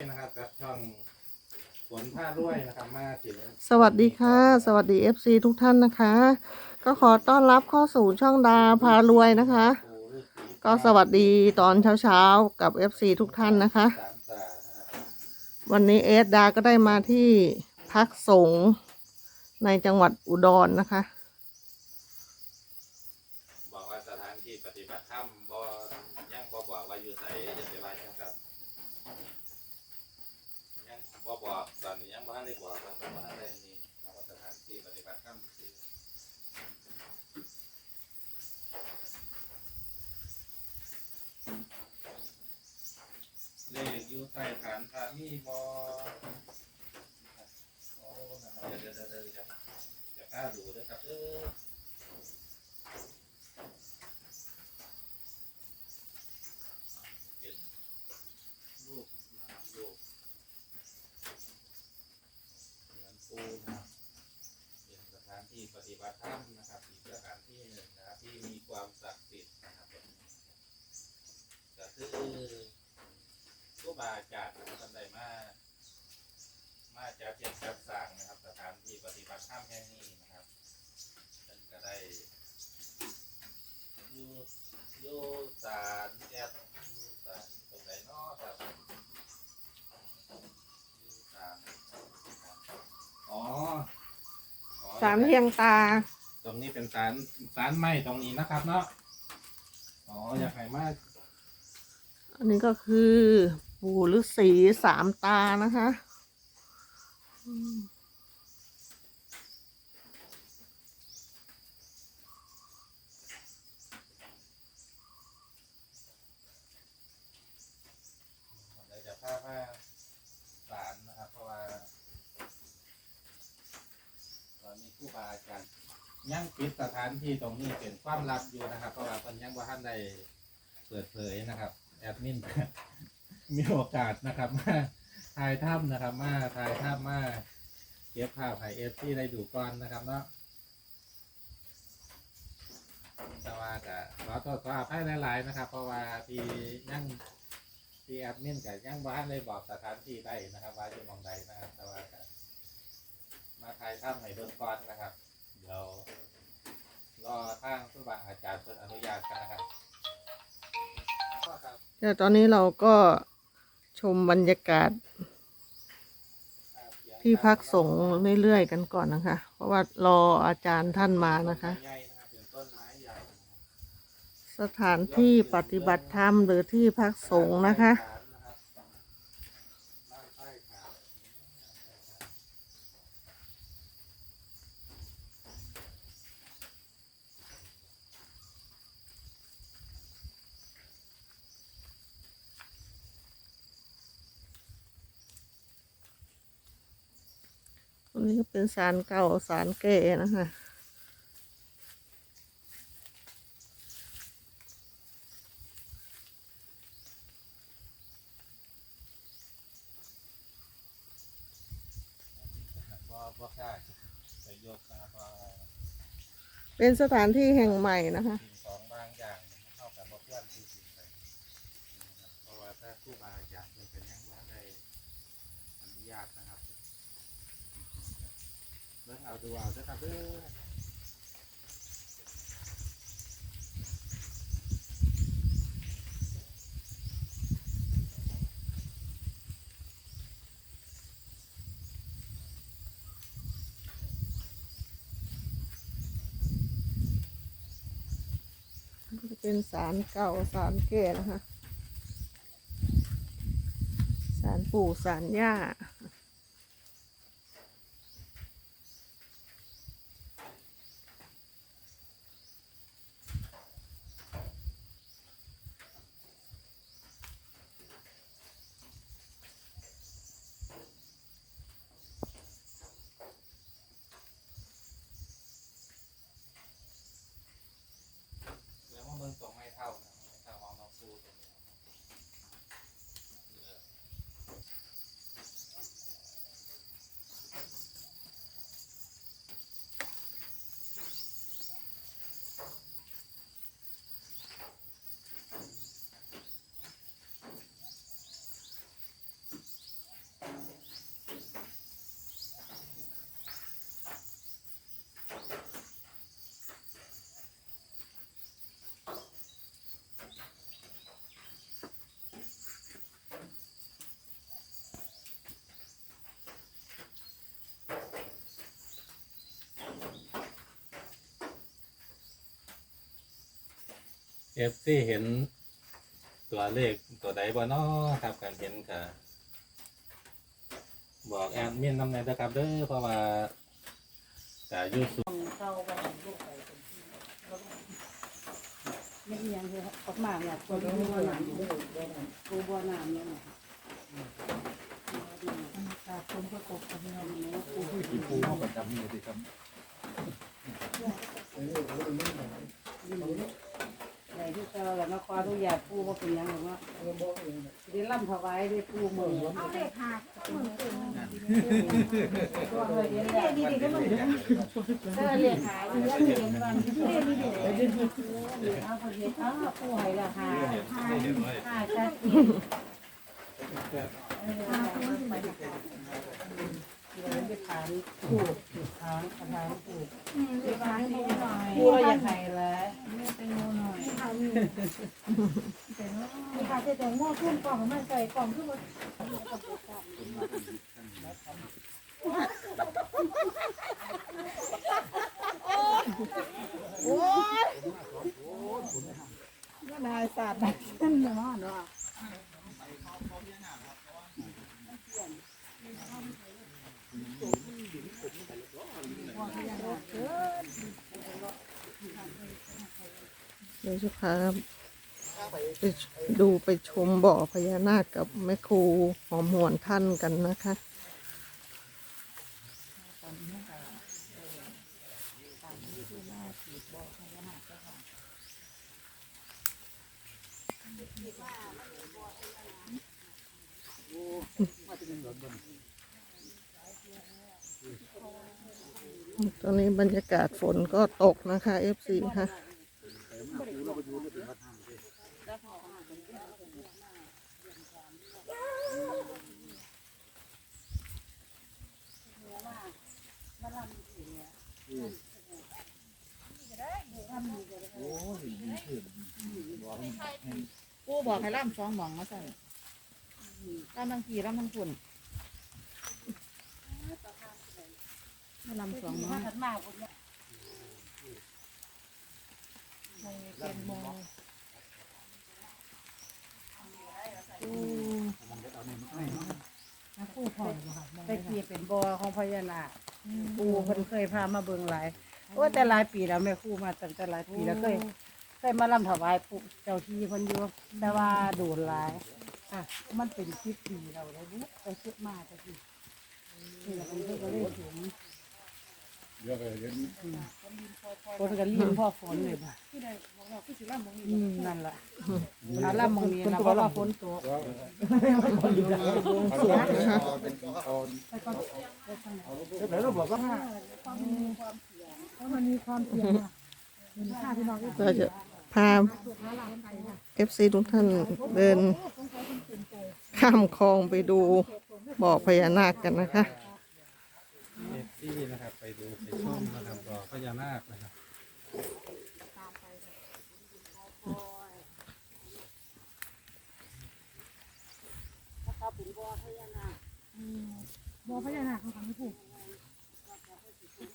นะครับกับช่องฝนผ้าด้วยนะครับมาถึงสวัสดีค่ะ สวัสดี FC ทุกท่านนะคะ ก็ขอต้อนรับเข้าสู่ช่องดาพารวยนะคะ ก็สวัสดีตอนเช้าๆกับ FC ทุกท่านนะคะ สามตานะครับวันนี้เอสดาก็ได้มาที่พักสงฆ์ในจังหวัดอุดรนะคะ บอกว่าสถานที่ปฏิบัติธรรมบ่ยังบ่บอกว่าอยู่ไสจะไปไหว้จังครับยังบ่บอกตอนนี้ยังบ่ทันได้บอกว่าบ่ทันได้นี่บอกว่าสถานที่ปฏิบัติธรรมคือเลขอยู่ ใต้ฐานพระมีบ่โอ้นะครับเดี๋ยวเดี๋ยวเดี๋ยวเดี๋ยวเดี๋ยวกล้าดูด้วยครับเออ เป็นรูปนามรูปเหมือนปูนะครับเป็นสถานที่ปฏิบัติธรรมนะครับอีกสถานที่หนึ่งนะครับที่มีความศักดิ์สิทธิ์นะครับก็คือครู บาอาจารย์นะครับท่านใดมา มาจากเจ็ดจัดสร้างนะครับ สถานที่ปฏิบัติธรรมแห่งนี้นะครับท่านก็ได้อยู่อยู่ศาลแอดอยู่ศาลตรงไหนเนาะครับอยู่ศาลอ๋ออ๋อสามเพียงตา ตรงนี้เป็นศาลศาลไม้ตรงนี้นะครับเนาะอ๋ออยากให้มาอันนี้ก็คือ ปู่ฤาษีสามตานะคะเราจะพาพาสารนะครับเพราะว่าเรามีครูบาอาจารย์ยังปิดสถานที่ตรงนี้เป็นความลับอยู่นะครับ เพราะว่าเพิ่นยังว่าท่านได้เปิดเผยนะครับ แอดมิน มีโอกาสนะครับมาถ่ายถ้ำนะครับ มาถ่ายถ้ำมาเก็บภาพไฮเอฟที่ได้ดูก่อนนะครับเนาะแต่ว่าก็ขอโทษขออภัยหลาย ๆ นะครับ เพราะว่าที่ยังที่แอดมินกับยังบ้านได้บอกสถานที่ได้นะครับ ว่าจะมองใดนะครับ แต่ว่าก็มาถ่ายถ้ำให้เบิ่งก่อนนะครับ เดี๋ยวรอทางผู้บาอาจารย์เพิ่นอนุญาตกันนะครับ ก็ครับ เดี๋ยวตอนนี้เราก็ ชมบรรยากาศ ที่พักสงฆ์เรื่อยๆกันก่อนนะคะ เพราะว่ารออาจารย์ท่านมานะคะ สถานที่ปฏิบัติธรรมหรือที่พักสงฆ์นะคะ บ้านใต้ขาว ตรง นี้ก็เป็นสารเก่าสารแก่นะคะเป็นสถานที่แห่งใหม่นะคะของบางอย่างเข้ากับบ่เพื่อนที่สิ่งไปนะครับเพราะว่าถ้าผู้บาอาจารย์เป็นเป็นยังว่าได้อนุญาตนะ ครับเอาดูเอาเด้อครับเด้อก็จะเป็นสารเก่าสารแก่นะคะ สารปู่สารย่า แล้วว่าเมืองตรงไม่เท่านะไม่เท่าของน้องปูตรงนี้นะครับเหลือ เอฟซีเห็นตัวเลขตัวใดบ่น้อครับการเห็นค่ะ บอกแอดมินนำในนะครับเด้อเพราะว่าจะอยูสูเข้าไปลูกไปเป็นที่ไม่เอียงเลยออกมาเนี่ยตัวนี้บัวหนามอยู่ปูบัวหนามเนี่ยนะตาคนก็ตกกันเนี่ยนะปูที่ปูเขาประจำนี่สิครับไหน ที่เจอแล้วมาคว้าทุกอย่างปูว่าเป็นยังไงว่าได้ล่ำถวายได้ปูมือเอาเลขหักมือตัวเฮียเนี่ยดีดีก็มันเออเลขหายอยู่แล้วเห็นวันที่เรียนดีดีเอาคนเดียวอ้าวปูหายละหายหายหาจัด เออไปไปถานปูกถามถามปูเดี๋ยวร้านนี้หน่อยปูเราอยากให้แล้วไปโน่หน่อยมีค่ะแต่งโม่ขึ้นกล่องมาใส่กล่องขึ้นมา นายศาสตร์นั่นเนาะเนาะ เดี๋ยวจะ พาไปดูไปชมบ่อพญานาคกับแม่ครูหอมหวนท่านกันนะคะตอนนี้บรรยากาศฝนก็ตกนะคะ FC ค่ะ กูบอกให้ล่ำ สองหมองมาสั่นล่ำทั้งขี่ล่ำทั้งฝุ่นมาลำสองหมองถัดมาคนนี้เป็นโมปูพอไปกี่เป็นบ่อของพญานาคปูเพิ่นเคยพามาเบิ่งหลายโอ้แต่หลายปีแล้วแม่ครูมาตั้งแต่หลายปีแล้วเคย เคยมาลำถวายปู่เจ้าที่เพิ่นอยู่แต่ว่าโดนหลายอะมันเป็นคิดปีเราเลยบุไปคิดมาแต่ทีนี่แหละมันก็เลยถึงเดี๋ยวก็เห็นคนก็ลีนพ่อฝนเลยบ่ะอืมนั่นล่ะอาล่ำมองนี้นะเพราะว่าฝนตกสวยนะครับเป็นตอนแล้วเราบอกว่าเพราะมันมีความเสี่ยงอะเห็นค่าที่น้องก็เราจะ พา FC ทุกท่านเดิน ข้ามคลองไปดูบ่อพญานาคกันนะคะเอฟซีนะครับไปดูไปชมนะครับบ่อพญานาคนะครับบอพญานาคเขาทำไม่ถูก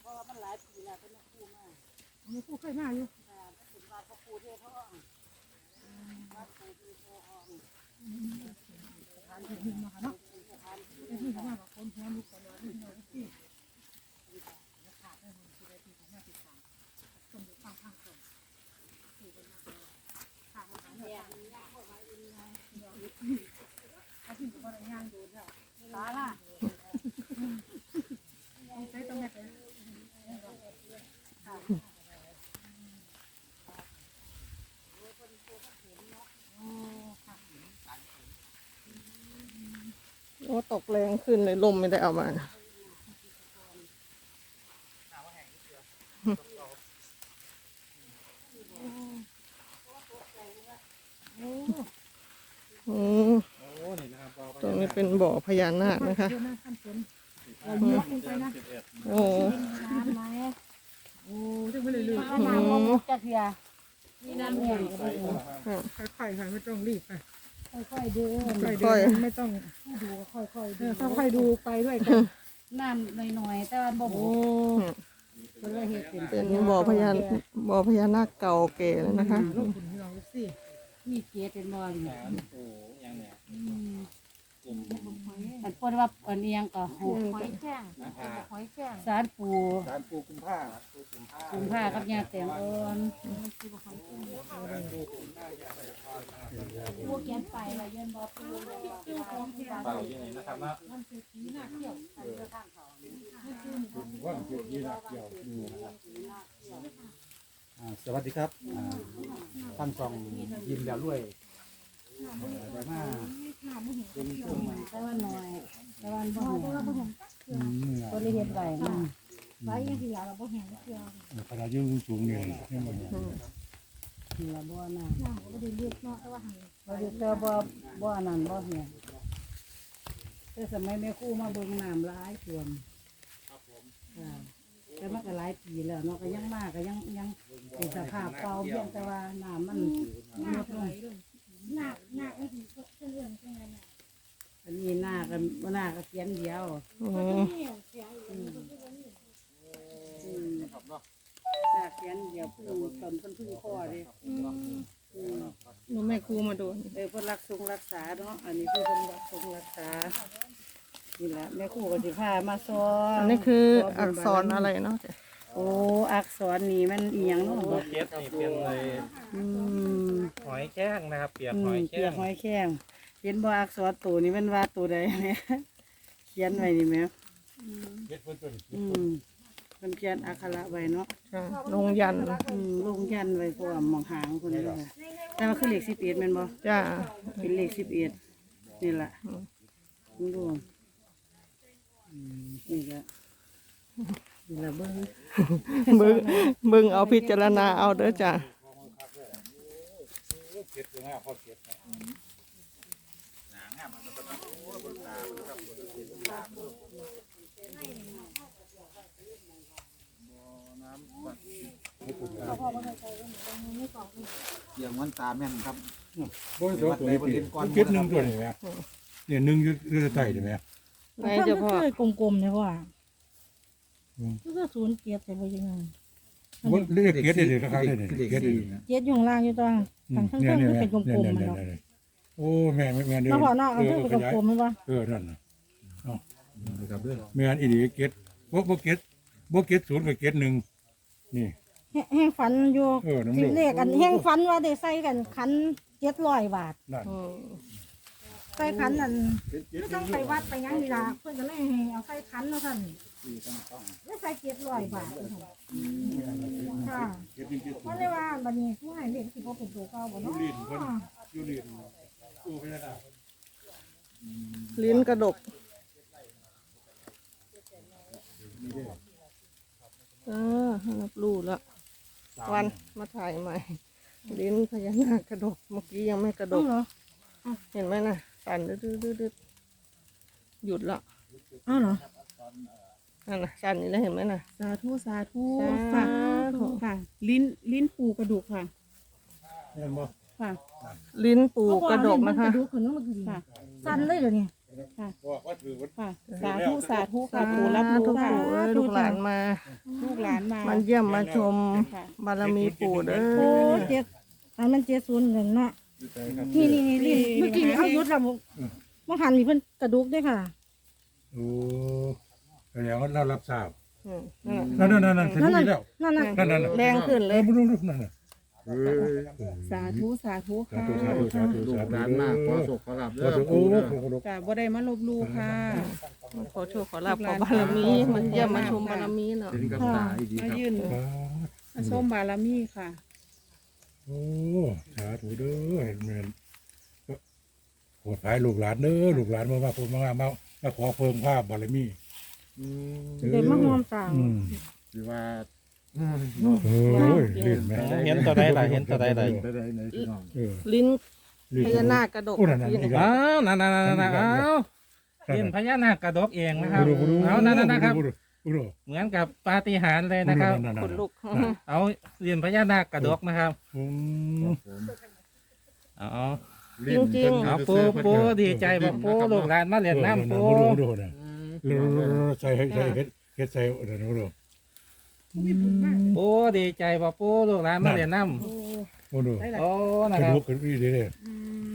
เพราะว่ามันหลายปีแล้วเป็นครูมาไม่ถูกเคยมาอยู่ เป็นว่าพ่อครูเทท่องสถานที่หนึ่งมาเนาะแต่ที่เขามาคนหัวลุกตลอดที่เราที่ขาดได้มันคือได้ที่ของแม่ติดตามคนอยู่ข้างข้างคนคือเป็นมากเลยข้างอาหารเนี่ยอาชีพก็ได้งานดูเนี่ยตาล่ะ ใช้ตรงนี้เป็น โอ้ต กแรงขึ้นเลยลมไม่ได้เอามาอืมโอ้นี่นะครับบ่อพตรญางนี้นาคเป็นบ่อพญานาคนะคะเดือนหน้าขั้นฝนเราเยอะลงไปนะโอ้น้ำไหมโอ้ถึงไปเลยเลยถ้าน้ำมันจะเทียมีน้ำแห้งก็ได้ค่อยๆค่ะไม่ต้องรีบค่ะ ค่อยๆเดินค่อยๆเดินไม่ต้องดูค่อยๆเอดูอค่อยๆดูไปด้วยกันน้ำหน่อยๆแต่ว่าบ่โอ้บ่เลยเฮ็ดเป็นเป็นบ่อพญาบ่อพญานาคเก่าแก่เลยนะคะลูกคุณพี่น้องสิมีเกียรติเป็นบ่อนี่สารปูยังเนี่ย อืมกลุ่มอันเพิ่นว่าอันเอียงก็หกหอยแข้งนะครับหอยแข้งสารปูสารปูกุมผ้าปูกุมผ้ากุมผ้ากับยาแตงอ่อนพวกแกนไปละยันบ่ปูเจ้าของที่ร้านเป่าอยู่ไหนนะครับเนาะมันคือผีหน้าเที่ยวอันเดียวกันเขาคุณว่างเกี่ยวยี่นักเกี่ยวอยู่นะครับอ่าสวัสดีครับอ่าท่านส่องยิมแล้วรวยได้มา เป็นช่วงใหม่แต่ว่าน้อยแต่ว่าบ่แต่ว่าบ่เห็นบ่ได้เฮ็ดไว้มาไว้ยังสิหลาเราบ่เห็นเที่ยวขณะยืนสูงเนี่ยนี่มันนี่ล่ะบ่น่ะน้ำบ่ได้เรียกเนาะแต่ว่าหันบ่ได้แต่บ่บ่อันนั้นบ่เหียแต่สมัยแม่ครูมาเบิ่งน้ำหลายท่วมค่ะแต่มันก็หลายปีแล้วเนาะก็ยังมาก็ยังยังเป็นสภาพเก่าเพียงแต่ว่าน้ำมันหน้าลดลไหลงเลยหน้าหน้าก็คือเรื่องจังไงน่ะอันนี้หน้ากันหน้าก็เขียนเดียวอืมันมเหนียวเสียอยู่มันก็บ่มีอืมหน้าเขียนเดียวพึ่งตนเพิ่นพึ่งข้อเดิอืมอืมหนูแม่ครูมาดูเออเพิ่นรักทรงรักษาเนาะอันนี้คือเพิ่นรักทรงรักษานี่แหละแม่ครูก็สิพามาสอนอันนี้คือสอันกษรอะไรเนาะโอ้อักษรนี่มันอีหยังเนาะบ่เก็ดนี่เป็นเลยอืมหอย แข้งนะครับ เปียกอืหมอยเปีแข้ยงกหอยแข้งเห็นบ่อักษรตัวนี้มันว่าตัวใดเนี่ยเขียนไว้นี่แหมเฮ็ดเพิ่นต้นอืมเพิ่นเขียนอักขระไว้เนาะจ้ะลงยันต์อืมลงยันไว้พร้อมหมองหางคนนี้เลยแต่ว่าคือเลขสิบเอ็ดแม่นบ่จ้าเป็นเลขสิบเอ็ดนี่แหละคุณดูอืมนี่แหละนี่แหละเบิ้งเบึงเบึงเอาพิจารณาเอาเด้อจ้ะ เก็ดตัวหน้าพ่อเก็ดนะเกี่ยงวันตาแม่นครับโอ้ยตัวตัวนี้ปีเก็ดหนึ่งตัวนี่แม่เนี่ยหนึ่งอยู่อยู่ใต้นี่แม่ไหนเจ้าพ่อเคยกลมๆเนี่ยว่าอืมก็ศูนย์เกียรติแต่บ่ยังไง บ่เรียกเก็ดได้ราคาได้นี่เก็ดได้เกียรติอยู่ข้างล่างอยู่ตัวอืทามงข้างเนี่ยๆเนี่ยมันเนี่เป็ยนกลมๆเนี่มันยเนาะเนี่ยโอ้แม่แม่เด้เนาะพ่อเนาะเอาเพิ่นเป็นกลมๆมันบ่เออนั่นน่ะครับเรื่องแม่นอีหลีเก็ดบ่บ่เก็ดบ่เก็ดศูนย์ก็เก็ดหนึ่งนี่แห้งฝันอยู่เออน้ำสิลูกเลขกันแห้งฝันว่าได้ใส่กันคัน700บาทนั่นอืม ใส่คันนั่นไม่ต้องไปวัดไปหยังนี่ล่ะเพิ่นก็เลยให้เอาใส่คันเนาะท่านแล้วใส่700บาทเลยค่ะค่ะเก็ดหนึ่งเก็ดศูเพราะนย์เลยว่าบัดนี้ผู้ให้เลขสิบ่เป็นตัวเก่าบ่เนาะอยู่นี่ตู้พญานาคลิ้นกระดกเออรับรู้แล้ววันมาถ่ายใหม่ ลิ้นพญานาคกระดกเมื่อกี้ยังไม่กระดเอากเหรอเห็นไหมนะ สั่นดืดดืดดืดหยุดละเอาเหรอนั่นนะสั่นนี่แล้วเห็นไหมนะสาธุสาธุสาธุค่ะ ลิ้นลิ้นปูกระดูกค่ะเห็นบ่ค่ะลิ้นปูกระดกนะคะกระดูกขึ้นมันก็ดีค่ะสั่นเลยเดี๋ยวนี้ว่าว่าถือว่าค่ะสาธุสาธุค่ะปูรับทุรู้กค่ะปู่เอ้ยลูกหลานมาลูกหลานมามันเยี่ยมมาชมค่ะบารมีปู่เด้โอ้อเจ็ดอันมันเจ็ดศูนย์หนึ่งเนาะ นี่นี่นี่ลิ้นเมื่อกี้นี่เขายุดแล้วเมื่อหันนี่เพิ่นกระดูกด้วยค่ะ โอ้แสดงว่าเรารับทราบอืมนั่นน่ะนั่นนั่นนั่นถึงนี่แล้ว นั่นน่ะนั่นนั่นแรงขึ้นเอเลอยบุรุษนั่นน่ะเออสาธุสาธุสาค่ะธุสาธุสาธุลูสากธุหลานมากขอสุขขอลาบขเด้ออสุขโอ้ปูเด้อขอสุขจ้ะบ่ได้มาลบหลู่ค่ะ ขอโชคขอลาบขอบารมี มันเยี่ยมมาชมบารมีเนาะ ถึงกับตาอีดีมาครับ ยื่นมาส้มบารมีค่ะ โอ้สาธุเด้อเห็นเหมือนโหดหายลูกหลานเด้อลูกหลานมามาพูดมามามาขอเพิ่มภาพบารมีอืมเด็กมะม่วงต่างอืมหรือว่าเอ้ยเล่นไหมเห็นตัวใดล่ะเห็นตัวใดล่ะได้ได้ไหนพี่น้องเออลิ้นเล่พญานาคกระดกโอ้นั่นนั่นอีกแล้วอ้าวนั่นนั่นนั่นนั่นอ้าวเป็นพญานาคกระดกเองนะครับบุรุษบุรุษเอานั่นนั่นนะครับ เหมือนกับปาฏิหาริย์เลยนะครับ นั่นๆๆขนลุกเอาเรียนพญานาคกระดกนะครับอืมเอาจริงๆ เอาปูปูดีใจบอกปูลูกหลานมาเรียนน้ำปูบุรุษบุรุษนะอืมเร็วๆๆใส่ให้ใส่เฮ็ดเฮ็ดใส่เดี๋ยวนะบุรุษปูดีใจบอกปูลูกหลานมาเรียนน้ำโอ้โหได้ละโอ้นะกระครับดูกกระดูกดีเลยอืม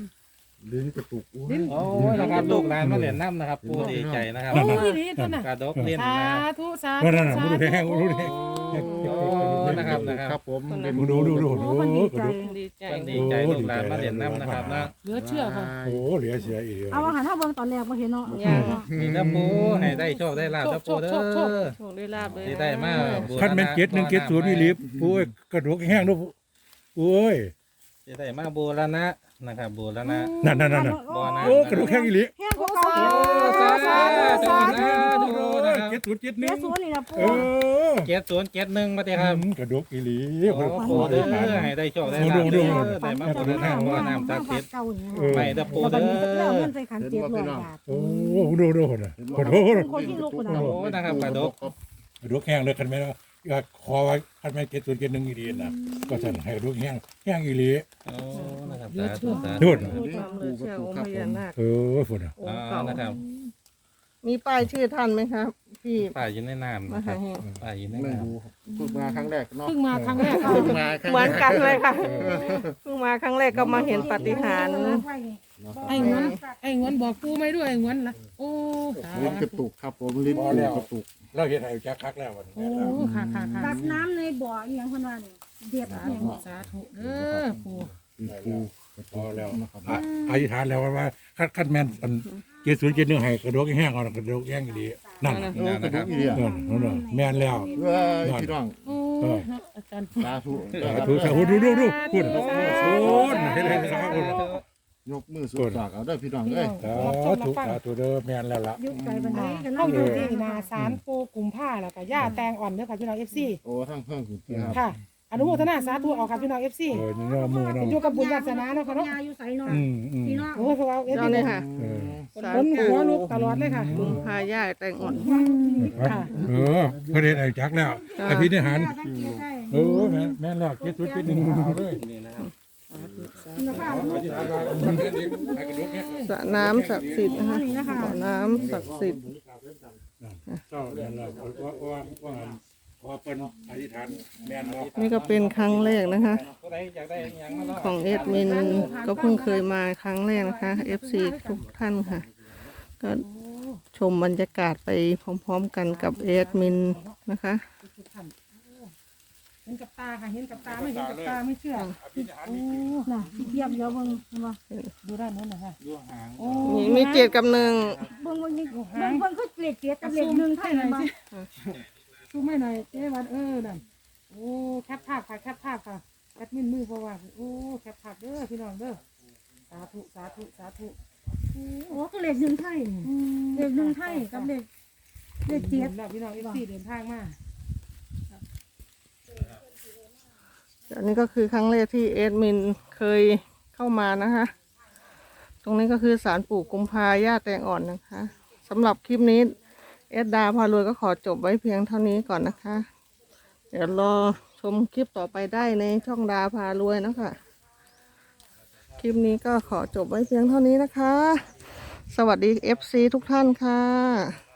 ลิ้นกระตุกโอ้ยโอ้นะครับลูกหลานมาเหรียญน้ำนะครับผู้ดีใจนะครับโอ้ยนี่ตัวน่ะกระดกเล่นสานะธุสาธุนั่นนั่นน่ะสามึงดูธุแห้งมึงดูแห้งโอ้ นะครับนะคครัรับบผมเป็นมึงดูดูดูดู โอ้มันดีกระใจดูกดีใจดีใจลูกหลานมาเหรียญน้ำนะครับนะเหลือเชื่อค่ะโอ้เหลือเสียอีกเอาอาหารถ้าเบิ่งตอนแรกบ่เห็นเนาะยังนี่นะปูให้ได้โชคได้ลาบนะปูเด้อโชคได้ลาบเลยที่ได้มาบูรณะขั้นแม่นเกตหนึ่งเกตศูนย์นี่ลิฟโอ้ยกระดูกแห้งด้วยโอ้ยที่ได้มาบูรณะ นะครับบูรณะนั่นนั่นนั่นบ่อน้ำ โอ้กระดูกแห้งอีหลีแห้งกว่าเก่าโอ้สาธุสาธุนะครับเกตศูนย์เกตหเดี๋นึ่ยวงสวนนี่นะเอปู่อเจ็ดศูนย์เจ็ดหนึ่งมาดีครับกระดูกอีหลีโอ้โหเด้อให้ได้โชคได้ลาบเด้อได้มาบูรณะบ่อน้ำศักดิ์สิทธิ์เก่านี่เออไม่ได้ปูแล้วเด้ก็มีแล้วอเงินใส่ขันเจ็ดร้อยบาทโอ้ดูดูคนน่ะขอโทษคนที่ลูกคนนั้นโอ้นะครับกระดก กระดูกแห้งเลยคันแม่นว่าคอไว้คันแม่นเกตศูนย์เกตหนึ่งอีหลีน่ะก็สั่นให้กระดูกแห้งแห้งอีหลีโอ้นะครับสาธุสาโทธุษความเหลือเชื่อองค์พญานาคเออฝนอะองอ่าค์เก่า นะครับ มีป้ายชื่อท่านไหมครับ พี่ป่าอยู่ในน้ำมานะคหารับเฮงป่าอยู่ในไม่น้ำรู้เพิ่งมาครั้งแรกเนาะเพิ่งมาครั้งแรกค่ะเพิ่งมาครั้งเหมือนแรกกันเลยค่ะเพิ่งมาครั้งแรกก็มาเห็นปาฏิหาริย์ไอ้งวนไอ้งวนบอกกูไม่ด้วยไอ้งวนล่ะโอ้สาลิ้นกระตุกครับผมลิ้นกระตุกเราเห็นให้จักคักแล้ววันนี้โอ้ค่ะค่ะค่ะตักน้ำในบ่ออีหยังเพิ่นว่านี่เด็ดสาแห้งธุสาธุเด้อปู่ปูพอแล้วอะอธิษฐานแล้วว่าคัดคัดแม่นอัน เกศศูนย์เกศหนึ่งให้กระดูกแห้งเอาน่ะกระดูกแห้งดีนั่นน่ะโอ้กระตุกอีเดียนั่นนั่นน่ะแม่นแล้วเว้ยพี่น้องโอ้เนาะอาจารย์สาธุสาธุสาธุดูดูดูพูดโอ้ยเห็นเห็นครับพูดยกมือสุดสากเอาได้พี่น้องเอ้ยสาธุสาธุเด้อแม่นแล้วล่ะยุคไกลบันไดกันเข้าเนาะอยู่ที่นาสารปูกุมผ้าแล้วก็ย่าแตงอ่อนเด้อค่ะพี่น้องเอฟซีโอ้ทั้งเพิ่งคุณพี่ครับค่ะอนุโมทนาสาธุเอาค่ะพี่น้องเอฟซีเออนี่เนาะมือเนาะอยู่กับบุญวาสนาเนาะค่ะเนาะยาอยู่ไสเนาะอืมอืมพี่น้องโอ้ยเพราะว่าเอฟเจ้าซีเนี่ยค่ะเออ สาคนธุหัวลุกตลอดเลยค่ะลุงพาย่าแตงอ่อน ค่ะเออเพื่อนเห็นไอ้จักแล้วไอ้พี่นี่หันสังเกตได้เออแม่นแม่นแล้วเกศศูนย์เกศหนึ่งเอาเลยนี่นะครับคุณภาพอธิษฐานว่ามันเห็นอีกให้กระดูกแห้งสระน้ำศักดิ์สิทธิ์นะคะสระน้ำศักดิ์สิทธิ์เจ้าแม่นแล้วว่าว่าว่าพ อเป็นอธิษฐานแม่นบ่นี่ก็เป็นครั้งแรกนะคะ ผู้ใดอยากได้หยังมาเนาะของเอดมินก็เพิ่งเคยมาครั้งแรกนะคะ FC ทุกท่านค่ะ ก็ชมบรรยากาศไปพร้อมๆกันกับเอดมินนะคะเห็นกับตาค่ะเห็นกับตาไม่เห็นกับตาไม่เชื่อโอ้น่ะเทียบเดี๋ยวเบิ่งเห็นบ่ดูด้านนู้นนะคะดูหางโอ้มีมีเจ็ดกับหนึ่งเบิ่งเบิ่งนี่เบิ่งเบิ่งคือเลขเจ็ดกับเลขหนึ่งไทยเห็นบ่ ซูมไม่หน่อยเจ๊วันเออนั่นโอ้แคปภาพค่ะแคปภาพค่ะแอดมินมือเพราะว่าโอ้แคปภาพเด้อพี่น้องเด้อสาธุสาธุสาธุโอ้คือเลขหนึ่งไทยนี่เลขหนึ่งไทยกับเลขเลขเจ็ดแล้วพี่น้องเอฟซีเดินทางมาอันนี้ก็คือครั้งแรกที่เอดมินเคยเข้ามานะคะ ตรงนี้ก็คือสารปู่กุมภาย่าแตงอ่อนนะคะสำหรับคลิปนี้ เอดดาพารวยก็ขอจบไว้เพียงเท่านี้ก่อนนะคะ เดี๋ยวรอชมคลิปต่อไปได้ในช่องดาพารวยนะคะ คลิปนี้ก็ขอจบไว้เพียงเท่านี้นะคะ สวัสดี FC ทุกท่านค่ะ